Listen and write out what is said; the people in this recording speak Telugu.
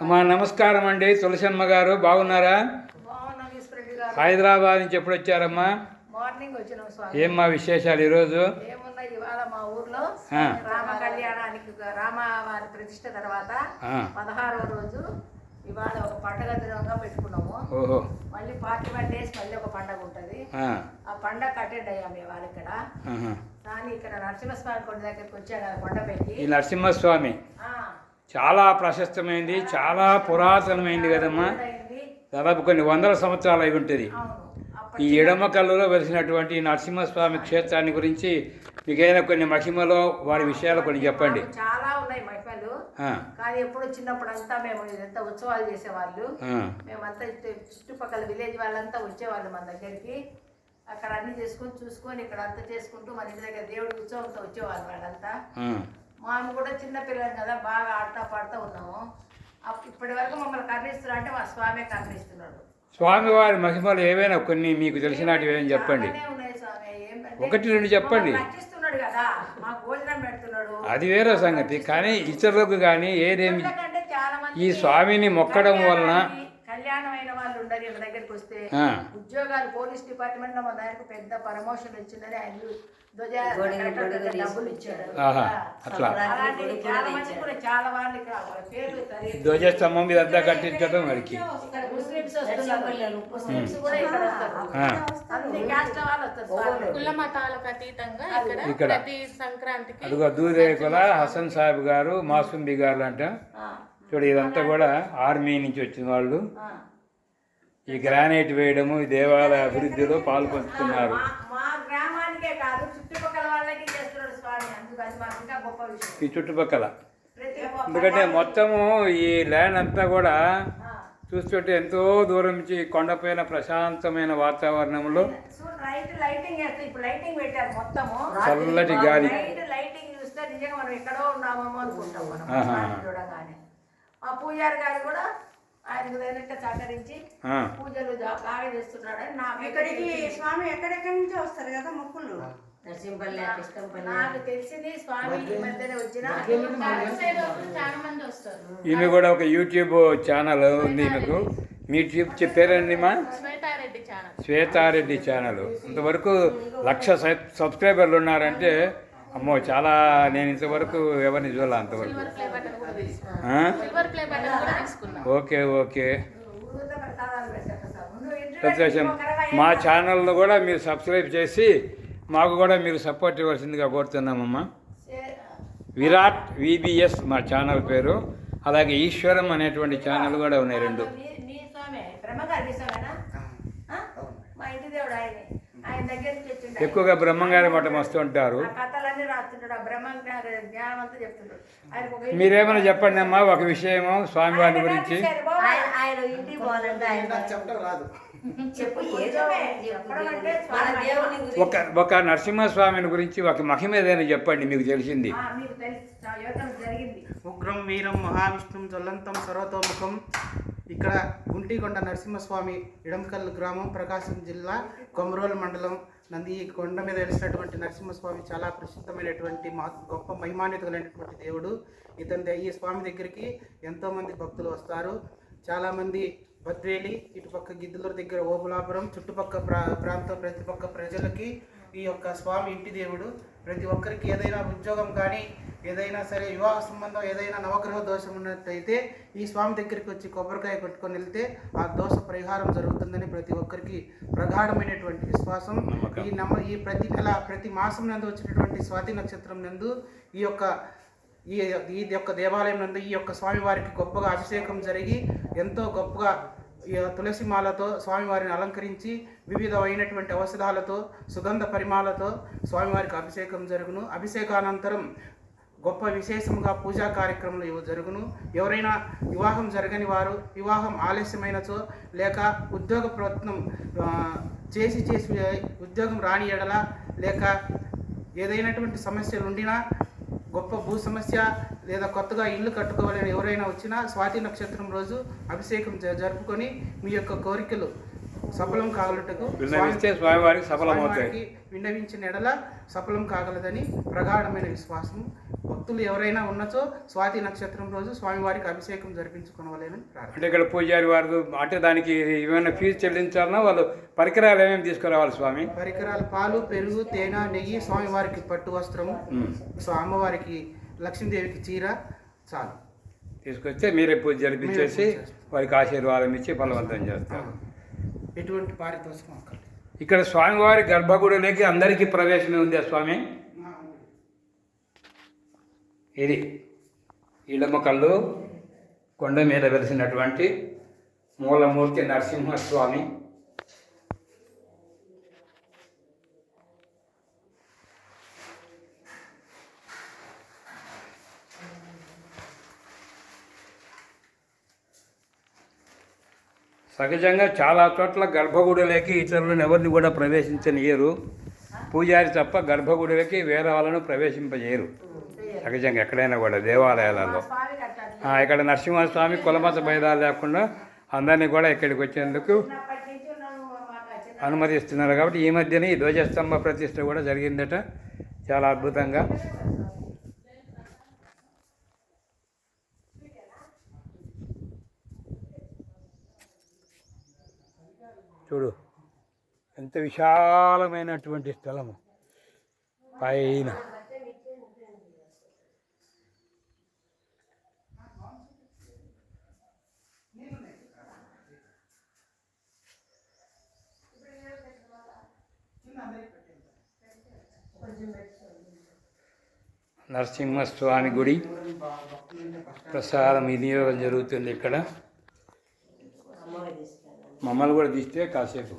అమ్మా నమస్కారం అండి. తులసమ్మ గారు బాగున్నారా? హైదరాబాద్ నుంచి ఎప్పుడు వచ్చారమ్మా? మార్నింగ్ వచ్చినాం స్వామి ఏం మా విశేషాలు ఈరోజు? ఇవాళ మా ఊర్లో. రామ కళ్యాణానికి రామ వారి ప్రతిష్ట తర్వాత. పదహారవ రోజు ఇవాళ ఒక పండగ దినంగా పెట్టుకున్నాము. మళ్ళీ ఫార్టీ వన్ డేస్ మళ్ళీ ఒక పండగ ఉంటుంది. ఆ, పండగ అటెండ్ అయ్యాము ఇవాళ ఇక్కడ. ఆహా. కానీ ఇక్కడ నరసింహస్వామి కొండ దగ్గరికి కొండపైకి నరసింహస్వామి. చాలా ప్రశస్తమైంది చాలా పురాతనమైంది కదమ్మా. దాదాపు కొన్ని వందల సంవత్సరాలు అయి ఉంటుంది. ఈ ఎడమ కల్లులో వెలిసినటువంటి నరసింహస్వామి క్షేత్రాన్ని గురించి మీకైనా కొన్ని మహిమలో వారి విషయాలు కొన్ని చెప్పండి. చాలా ఉన్నాయి మహిమలు. కానీ ఎప్పుడు చిన్నప్పుడు అంతా మేము ఇదంతా ఉత్సవాలు చేసేవాళ్ళు. మేమంతా చుట్టుపక్కల విలేజ్ వాళ్ళంతా వచ్చేవాళ్ళు మన దగ్గరికి. అక్కడ అన్ని చేసుకొని చూసుకొని ఇక్కడ అంతా చేసుకుంటూ మన ఇంటి దగ్గర దేవుడి ఉత్సవంతో వచ్చేవాళ్ళు వాళ్ళంతా. ఆ. మాము కూడా చిన్న పిల్లలు కదా బాగా ఆడుతా పాడుతూ ఉన్నాము. ఇప్పటి వరకు మమ్మల్ని కరుణిస్తున్నా అంటే మా స్వామి కరుణిస్తున్నాడు. స్వామివారి మహిమలు ఏవైనా కొన్ని మీకు తెలిసినటివి ఏం చెప్పండి ఒకటి రెండు చెప్పండి. అది వేరే సంగతి కానీ ఇతరులకు కానీ ఏదేమి ఈ స్వామిని మొక్కడం వలన కళ్యాణమైన వాళ్ళు దగ్గరికి వస్తే. ఉద్యోగాలు పోలీస్ డిపార్ట్మెంట్లో మా దానికి పెద్ద ప్రమోషన్ వచ్చిందని ఆయన కూడా. ధ్వజస్తంభం మీద అంతా కట్టించడం వారికి ఇక్కడ ముస్లిమ్స్ వస్తున్నారు. ముస్లిమ్స్ కూడా ఇక్కడ వస్తారు. ఇక్కడ అదిగో దూరేకుల హసన్ సాహెబ్ గారు మాసుంబి గారు అంట. చూడు ఇదంతా కూడా ఆర్మీ నుంచి వచ్చిన వాళ్ళు. ఈ గ్రానైట్ వేయడము ఈ దేవాలయ అభివృద్ధిలో గొప్ప విషయం. ఈ చుట్టుపక్కల. ఎందుకంటే మొత్తము ఈ ల్యాండ్ అంతా కూడా ఆ. చూస్తుంటే ఎంతో దూరం నుంచి కొండపైన ప్రశాంతమైన వాతావరణంలో చల్లటి గాలి. మా పూజారి గారు కూడా ఆయనకు సహకరించి పూజలు బాగా చేస్తున్నాడని ఇక్కడికి స్వామి ఎక్కడెక్కడి నుంచి వస్తారు కదా మొక్కులు? నాకు తెలిసింది స్వామి ఈ మధ్యనే వచ్చిన చాలా మంది వస్తారు. ఈమె కూడా ఒక యూట్యూబ్ ఛానల్ ఉంది ఈమెకు. మీ యూట్యూబ్ చెప్పారండి మా? శ్వేతారెడ్డి ఛానల్ శ్వేతారెడ్డి ఛానల్ ఇంతవరకు లక్ష సబ్- సబ్స్క్రైబర్లు ఉన్నారంటే అమ్మో చాలా నేను ఇంతవరకు ఎవరిని చూడాలి అంతవరకు. Okay okay. సంతోషం మా ఛానల్ను కూడా మీరు సబ్స్క్రైబ్ చేసి మాకు కూడా మీరు సపోర్ట్ ఇవ్వాల్సిందిగా కోరుతున్నామమ్మా. విరాట్ విబిఎస్ మా ఛానల్ పేరు. అలాగే ఈశ్వరం అనేటువంటి ఛానల్ కూడా ఉన్నాయి రెండు? మా ఇంటి దేవుడు ఎక్కువగా బ్రహ్మంగారి మఠం వస్తూ ఉంటారు ఆ కథలన్నీ రాస్తుంటాడు. ఆ బ్రహ్మంగారు జ్ఞానం అంతా చెప్తుంటాడు. ఆయనకు ఒక ఇంటి- మీరేమైనా చెప్పండి అమ్మా ఒక విషయము స్వామివారి గురించి. ఒక ఒక నరసింహస్వామిని గురించి ఒక మహిమ ఏదైనా చెప్పండి మీకు తెలిసింది. ఆ, మీకు తెలుసు. యోగం జరిగింది. ఉగ్రం వీరం మహావిష్ణుం జ్వలంతం సర్వతోముఖం ఇక్కడ గుంటికొండ నరసింహస్వామి ఇడంకల్ గ్రామం ప్రకాశం జిల్లా కొమరోలు మండలం నంది. ఈ కొండ మీద వెలిసినటువంటి నరసింహస్వామి చాలా ప్రసిద్ధమైనటువంటి మా గొప్ప మహిమాన్విత కలిగినటువంటి దేవుడు. ఇతని ఈ స్వామి దగ్గరికి ఎంతోమంది భక్తులు వస్తారు. చాలామంది బద్వేలి ఇటుపక్క గిద్దులూరు దగ్గర ఓబులాపురం చుట్టుపక్క ప్రా ప్రాంతం ప్రతి పక్క ప్రజలకి ఈ యొక్క స్వామి ఇంటి దేవుడు ప్రతి ఒక్కరికి ఏదైనా ఉద్యోగం కానీ ఏదైనా సరే వివాహ సంబంధం ఏదైనా నవగ్రహ దోషం ఉన్నట్టయితే ఈ స్వామి దగ్గరికి వచ్చి కొబ్బరికాయ కొట్టుకొని వెళ్తే ఆ దోష పరిహారం జరుగుతుందని ప్రతి ఒక్కరికి ప్రగాఢమైనటువంటి విశ్వాసం. ఈ నమ్మ ఈ ప్రతి నెల ప్రతి మాసం నందు వచ్చినటువంటి స్వాతి నక్షత్రం నందు ఈ యొక్క ఈ ఈ యొక్క దేవాలయం నందు ఈ యొక్క స్వామివారికి గొప్పగా అభిషేకం జరిగి ఎంతో గొప్పగా తులసి మాలతో స్వామివారిని అలంకరించి వివిధమైనటువంటి ఔషధాలతో సుగంధ పరిమాలతో స్వామివారికి అభిషేకం జరుగును. అభిషేకానంతరం గొప్ప విశేషముగా పూజా కార్యక్రమాలు ఇవి జరుగును. ఎవరైనా వివాహం జరగని వారు వివాహం ఆలస్యమైనచో లేక ఉద్యోగ ప్రయత్నం చేసి చేసి ఉద్యోగం రాని ఎడల లేక ఏదైనటువంటి సమస్యలు ఉండినా గొప్ప భూ సమస్య లేదా కొత్తగా ఇల్లు కట్టుకోవాలని ఎవరైనా వచ్చినా స్వాతి నక్షత్రం రోజు అభిషేకం జ- జరుపుకొని మీ యొక్క కోరికలు సఫలం కాగలటకు విన్నవిస్తే స్వామివారికి సఫలమవుతాయి విన్నవించిన ఎడల సఫలం కాగలదని ప్రగాఢమైన విశ్వాసం భక్తులు ఎవరైనా ఉన్నచో స్వాతి నక్షత్రం రోజు స్వామివారికి అభిషేకం జరిపించుకోవాలని అంటే ఇక్కడ పూజారి వారు అంటే దానికి ఏమైనా ఫీజు చెల్లించాలన్నా వాళ్ళు పరికరాలు ఏమేమి తీసుకురావాలి స్వామి? పరికరాలు పాలు పెరుగు తేనె నెయ్యి స్వామివారికి పట్టు వస్త్రము. అమ్మవారికి లక్ష్మీదేవికి చీర చాలు. తీసుకొస్తే మీరే పూజ జరిపించేసి. వారికి ఆశీర్వాదం ఇచ్చి బలవంతం చేస్తారు. ఎటువంటి పారితోషికం అక్కర్లేదు. ఇక్కడ స్వామివారి గర్భగుడిలోకి అందరికీ ప్రవేశమే ఉంది స్వామి? ఇది ఇడమకల్లు కొండ మీద వెలిసినటువంటి మూలమూర్తి నరసింహస్వామి. సహజంగా చాలా చోట్ల గర్భగుడిలోకి ఇతరులను ఎవరిని కూడా ప్రవేశించనియరు పూజారి తప్ప గర్భగుడిలోకి వేరే వాళ్ళను ప్రవేశింపజేయరు. సహజంగా ఎక్కడైనా కూడా దేవాలయాలలో. ఇక్కడ నరసింహస్వామి కులమత భేదాలు లేకుండా అందరినీ కూడా ఇక్కడికి వచ్చేందుకు అనుమతిస్తున్నారు కాబట్టి ఈ మధ్యనే ఈ ధ్వజస్తంభ ప్రతిష్ట కూడా జరిగిందట. చాలా అద్భుతంగా. చూడు ఎంత విశాలమైనటువంటి స్థలము. పైన. నరసింహస్వామి గుడి. ప్రసాదం వినియోగం జరుగుతుంది ఇక్కడ. మమ్మల్ని కూడా తీస్తే కాసేపు.